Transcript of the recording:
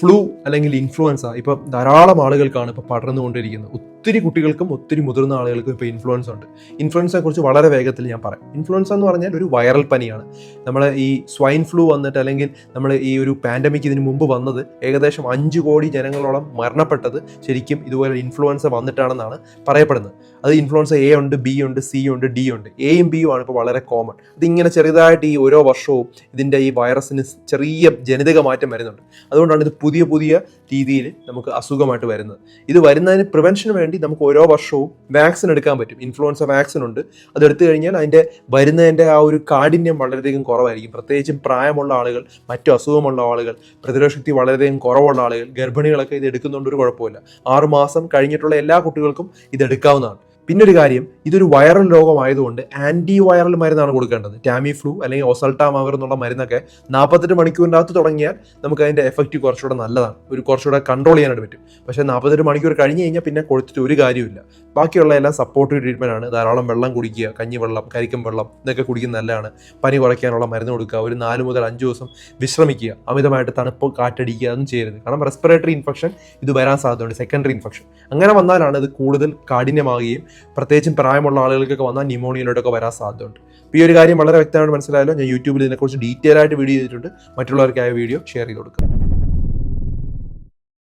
Flu അല്ലെങ്കിൽ influenza ഇപ്പോൾ ധാരാളം ആളുകൾക്കാണ് ഇപ്പോൾ പടർന്നുകൊണ്ടിരിക്കുന്നത്. ഒത്തിരി കുട്ടികൾക്കും ഒത്തിരി മുതിർന്ന ആളുകൾക്കും ഇപ്പോൾ ഇൻഫ്ലുവൻസ് ഉണ്ട്. ഇൻഫ്ലുവൻസിനെ കുറിച്ച് വളരെ വേഗത്തിൽ ഞാൻ പറയാം. ഇൻഫ്ലുവൻസ എന്ന് പറഞ്ഞാൽ ഒരു വൈറൽ പനിയാണ്. നമ്മൾ ഈ സ്വൈൻ ഫ്ലൂ വന്നിട്ട് അല്ലെങ്കിൽ നമ്മൾ ഈ ഒരു പാൻഡമിക് ഇതിന് മുമ്പ് വന്നത് ഏകദേശം അഞ്ച് കോടി ജനങ്ങളോളം മരണപ്പെട്ടത് ശരിക്കും ഇതുപോലെ ഇൻഫ്ലുവൻസ വന്നിട്ടാണെന്നാണ് പറയപ്പെടുന്നത്. അത് ഇൻഫ്ലുവൻസ എ ഉണ്ട് ബി ഉണ്ട് സി ഉണ്ട് ഡി ഉണ്ട്. എയും ബിയും ആണ് ഇപ്പോൾ വളരെ കോമൺ ഇതിങ്ങനെ ചെറുതായിട്ട് ഈ ഓരോ വർഷവും ഇതിന്റെ ഈ വൈറസിന് ചെറിയ ജനിതക മാറ്റം വരുന്നുണ്ട്. അതുകൊണ്ടാണ് ഇത് പുതിയ പുതിയ രീതിയിൽ നമുക്ക് അസുഖമായിട്ട് വരുന്നത്. ഇത് വരുന്നതിന് പ്രിവെൻഷന് വേണ്ടി നമുക്ക് ഓരോ വർഷവും വാക്സിൻ എടുക്കാൻ പറ്റും. ഇൻഫ്ലുവൻസ വാക്സിൻ ഉണ്ട്. അത് എടുത്തു കഴിഞ്ഞാൽ അതിന്റെ വരുന്നതിന്റെ ആ ഒരു കാഠിന്യം വളരെയധികം കുറവായിരിക്കും. പ്രത്യേകിച്ചും പ്രായമുള്ള ആളുകൾ മറ്റു അസുഖമുള്ള ആളുകൾ പ്രതിരോധശക്തി വളരെയധികം കുറവുള്ള ആളുകൾ ഗർഭിണികളൊക്കെ ഇത് എടുക്കുന്നുണ്ട് ഒരു കുഴപ്പമില്ല. ആറുമാസം കഴിഞ്ഞിട്ടുള്ള എല്ലാ കുട്ടികൾക്കും ഇത് എടുക്കാവുന്നതാണ്. പിന്നെ ഒരു കാര്യം ഇതൊരു വൈറൽ രോഗമായതുകൊണ്ട് ആന്റി വൈറൽ മരുന്നാണ് കൊടുക്കേണ്ടത്. ടാമി ഫ്ലൂ അല്ലെങ്കിൽ ഒസൾട്ടാമവർ എന്നുള്ള മരുന്നൊക്കെ നാൽപ്പത്തെട്ട് മണിക്കൂറിനകത്ത് തുടങ്ങിയാൽ നമുക്ക് അതിന്റെ എഫക്റ്റ് കുറച്ചുകൂടെ നല്ലതാണ്. ഒരു കുറച്ചുകൂടെ കൺട്രോൾ ചെയ്യാനായിട്ട് പറ്റും. പക്ഷേ നാൽപ്പത്തെട്ട് മണിക്കൂർ കഴിഞ്ഞ് കഴിഞ്ഞാൽ പിന്നെ കൊടുത്തിട്ട് ഒരു കാര്യമില്ല ബാക്കിയുള്ള എല്ലാം സപ്പോർട്ടീവ് ട്രീറ്റ്മെന്റ് ആണ്. ധാരാളം വെള്ളം കുടിക്കുക കഞ്ഞിവെള്ളം കരിക്കും വെള്ളം ഇതൊക്കെ കുടിക്കുന്നത് നല്ലതാണ്. പനി കുറയ്ക്കാനുള്ള മരുന്ന് കൊടുക്കുക ഒരു നാല് മുതൽ അഞ്ച് ദിവസം വിശ്രമിക്കുക അമിതമായിട്ട് തണുപ്പ് കാറ്റടിക്കുക അതൊന്നും ചെയ്യരുത്. കാരണം റെസ്പിറേറ്ററി ഇൻഫെക്ഷൻ ഇത് വരാൻ സാധ്യതയുണ്ട്. സെക്കൻഡറി ഇൻഫെക്ഷൻ അങ്ങനെ വന്നാലാണ് ഇത് കൂടുതൽ കാഠിന്യമാകുകയും പ്രത്യേകിച്ചും പ്രായമുള്ള ആളുകൾക്കൊക്കെ വന്നാൽ ന്യൂമോണിയയിലോട്ടൊക്കെ വരാൻ സാധ്യതയുണ്ട്. അപ്പോൾ ഈ ഒരു കാര്യം വളരെ വ്യക്തമായിട്ട് മനസ്സിലായല്ലോ. ഞാൻ യൂട്യൂബിൽ ഇതിനെക്കുറിച്ച് ഡീറ്റെയിൽ ആയിട്ട് വീഡിയോ ചെയ്തിട്ടുണ്ട്. മറ്റുള്ളവർക്കായ വീഡിയോ ഷെയർ ചെയ്ത് കൊടുക്കുക